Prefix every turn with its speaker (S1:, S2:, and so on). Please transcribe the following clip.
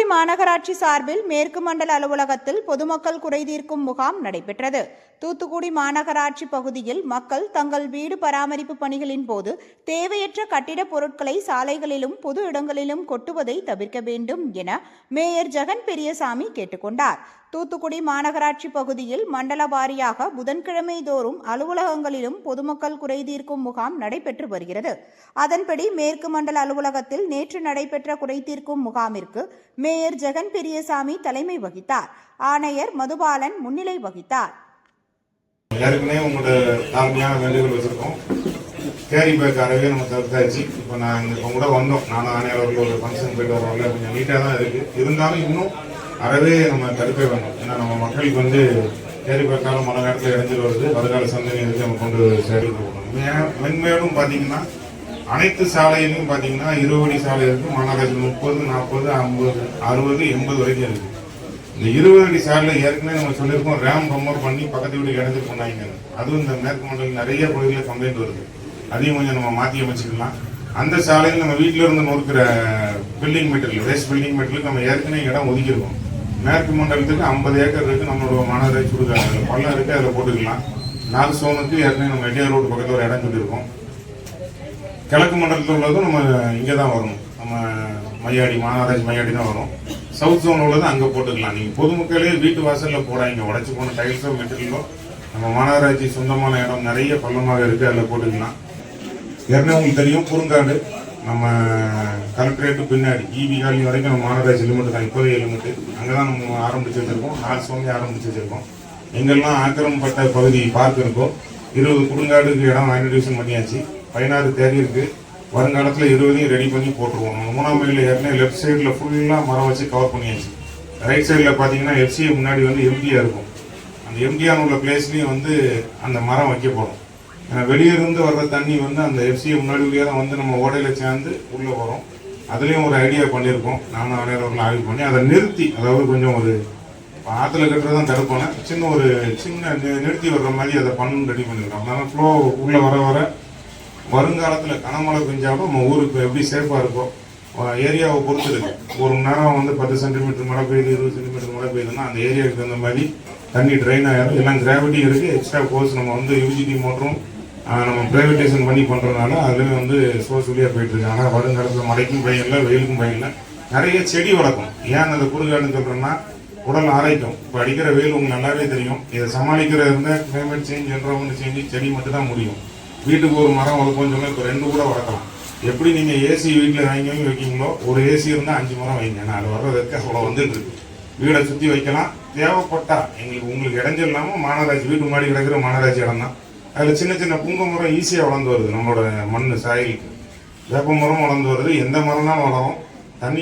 S1: தூத்துக்குடி மாநகராட்சி சார்பில் மேற்கு மண்டல அலுவலகத்தில் பொதுமக்கள் குறைதீர்க்கும் முகாம் நடைபெற்றது. தூத்துக்குடி மாநகராட்சி பகுதியில் மக்கள் தங்கள் வீடு பராமரிப்பு பணிகளின் போது தேவையற்ற கட்டிடப் பொருட்களை சாலைகளிலும் பொது இடங்களிலும் கொட்டுவதை தவிர்க்க வேண்டும் என மேயர் ஜெகன் பெரியசாமி கேட்டுக்கொண்டார். தூத்துக்குடி மாநகராட்சி பகுதியில் மண்டல வாரியாக புதன்கிழமை தோறும் அலுவலகங்களிலும் பொதுமக்கள் குறைதீர்க்கும் முகாம் நடைபெற்று வருகிறது. அதன்படி மேற்கு மண்டல அலுவலகத்தில் நேற்று நடைபெற்ற குறைதீர்க்கும் முகாமிற்கு மேயர் ஜெகன் பெரியசாமி தலைமை வகித்தார். ஆணையர் மதுபாலன் முன்னிலை வகித்தார்.
S2: ஏற்கனவே உங்களோட தாழ்மையான வேண்டுகோள் வச்சிருக்கோம். கேரி பேக் அறவே நம்ம தடுத்தாச்சு இப்போ நான் இங்கே இப்போ கூட வந்தோம். நானும் ஆணையாளர்கள் ஒரு ஃபங்க்ஷன் போயிட்டு வரோம்ல கொஞ்சம் நீட்டாக தான் இருக்கு. இருந்தாலும் இன்னும் அறவே நம்ம தடுக்க வேணும். ஏன்னா நம்ம மக்களுக்கு வந்து கேரி பேக்காலும் மழை நேரத்தில் இடைஞ்சல் வருது. வருகால சந்ததியினருக்கு நம்ம கொண்டு சேர்த்து போகணும் மென்மேலும் பார்த்தீங்கன்னா அனைத்து சாலையிலும் பார்த்தீங்கன்னா இருபடி சாலை இருக்குது மாநகராட்சி முப்பது நாற்பது ஐம்பது அறுபது எண்பது வரைக்கும் இருக்குது இந்த இருபது அடி சாலையில் ஏற்கனவே நம்ம சொல்லியிருக்கோம் ரேம் ப்ரமோட் பண்ணி பக்கத்து வீடு இடத்துக்கு பண்ணாங்க அதுவும் இந்த மேற்கு மண்டலம் நிறைய பகுதிகளில் கம்ப்ளைண்ட் வருது. அதையும் கொஞ்சம் நம்ம மாற்றி அமைச்சிக்கலாம். அந்த சாலையில் நம்ம வீட்டில் இருந்து நொறுக்கிற building material waste building material நம்ம ஏற்கனவே இடம் ஒதுக்கியிருக்கோம். மேற்கு மண்டலத்துக்கு ஐம்பது ஏக்கர் இருக்குது நம்மளோட மாநகராட்சி கொடுக்குறாங்க பள்ளம் இருக்குது அதில் போட்டுக்கலாம். நாலு சோனுக்கு ஏற்கனவே நம்ம எட்டியார் ரோடு பக்கத்தில் ஒரு இடம் சொல்லியிருக்கோம். கிழக்கு மண்டலத்தில் உள்ளதும் நம்ம இங்கே தான் வரணும். நம்ம மையாடி மாநகராட்சி மையாடி தான் வரும். சவுத் ஜோன் உள்ளது அங்கே போட்டுக்கலாம். நீங்கள் பொதுமக்களே வீட்டு வாசலில் போடாங்க உடச்சி போன டைல்ஸோ மெட்டீரியலோ நம்ம மாநகராட்சி சொந்தமான இடம் நிறைய பள்ளமாக இருக்குது அதில் போட்டுக்கலாம். ஏற்கனவே உங்களுக்கு தெரியும் குறுங்காடு. நம்ம கலெக்டரேட்டு பின்னாடி இபி காலனி வரைக்கும் நம்ம மாநகராட்சி லிமிட் தான். இப்போதைய லிமிட்டு அங்கே தான் நம்ம ஆரம்பித்து வச்சுருக்கோம். நாலு சோம்பி ஆரம்பித்து வச்சுருக்கோம். எங்கெல்லாம் ஆக்கிரமப்பட்ட பகுதி பார்க் இருக்கோ இருபது குறுங்காடுக்கு இடம் ஐடென்டிஃபிகேஷன் பண்ணியாச்சு. பதினாறு தேதி இருக்குது வருங்காலத்தில் இருபதையும் ரெடி பண்ணி போட்டுருவோம் நம்ம மூணாம் மைலில் ஏற்கனவே லெஃப்ட் சைடில் ஃபுல்லாக மரம் வச்சு கவர் பண்ணியாச்சு. ரைட் சைடில் பார்த்தீங்கன்னா எஃப்சிஏ முன்னாடி வந்து எம்டியாக இருக்கும். அந்த எம்டியான உள்ள பிளேஸ்லேயும் வந்து அந்த மரம் வைக்கப்படும். ஏன்னா வெளியேருந்து வர்ற தண்ணி வந்து அந்த எஃப்சிஏ முன்னாடி வழியாக தான் வந்து நம்ம ஓடையில் சேர்ந்து உள்ளே வரும் அதுலேயும் ஒரு ஐடியா பண்ணியிருக்கோம் நானும் அனைவரும் ஆய்வு பண்ணி அதை நிறுத்தி அதாவது கொஞ்சம் ஒரு ஆற்றுல கட்டுறதான் தடுப்பான சின்ன ஒரு சின்ன நிறுத்தி வர்ற மாதிரி அதை பண்ணு ரெடி பண்ணியிருக்கோம் அதனால் ஃப்ளோ உள்ளே வர வர வருங்காலத்தில் கனமழை பெஞ்சாலும் நம்ம ஊருக்கு எப்படி சேஃபாக இருக்கும் ஏரியாவை பொறுத்து இருக்கு. ஒரு மணி நேரம் வந்து பத்து சென்டிமீட்டர் மழை பெய்யுது இருபது சென்டிமீட்டர் மழை பெய்யுதுன்னா அந்த ஏரியாவுக்கு தகுந்த மாதிரி தண்ணி ட்ரைன் ஆகிடும் எல்லாம் கிராவிட்டி இருக்கு. எக்ஸ்ட்ரா கோர்ஸ் நம்ம வந்து யூஜிடி மோட்டரும் நம்ம பிரைவேடைசேஷன் பண்ணி பண்ணுறதுனால அதுலேயும் வந்து சோர்ஸ் வழியாக போயிட்டு இருக்கு. ஆனால் வருங்காலத்தில் மழைக்கும் பயம் இல்லை வெயிலுக்கும் பயம் இல்லை. நிறைய செடி வளர்க்கும். ஏன் அந்த குறுகாடுன்னு சொல்கிறேன்னா உடல் ஆரோக்கியம். இப்போ அடிக்கிற வெயில் உங்களுக்கு நல்லாவே தெரியும். இதை சமாளிக்கிற இருந்தால் கிளைமேட் சேஞ்ச் ஒன்று செஞ்சு செடி மட்டும் தான் முடியும். வீட்டுக்கு ஒரு மரம் வளர்ப்போம்னு சொன்னா இப்போ ரெண்டு கூட வளர்க்கலாம். எப்படி நீங்க ஏசி வீட்டில் வாங்கி வைக்கீங்களோ ஒரு ஏசி இருந்தால் அஞ்சு மரம் வைங்க நான் அது வர்றதுக்கு அவ்வளோ வந்துட்டு இருக்கு. வீடை சுற்றி வைக்கலாம். தேவைப்பட்டா எங்களுக்கு உங்களுக்கு இடைஞ்சல் இல்லாமல் மாநகராட்சி வீட்டு முன்னாடி கிடக்கிற மாநகராட்சி இடம் தான். அதில் சின்ன சின்ன புங்க மரம் ஈஸியாக வளர்ந்து வருது நம்மளோட மண் சாயலுக்கு. வேப்ப மரம் வளர்ந்து வருது. எந்த மரம்னாலும் வளரும். தண்ணி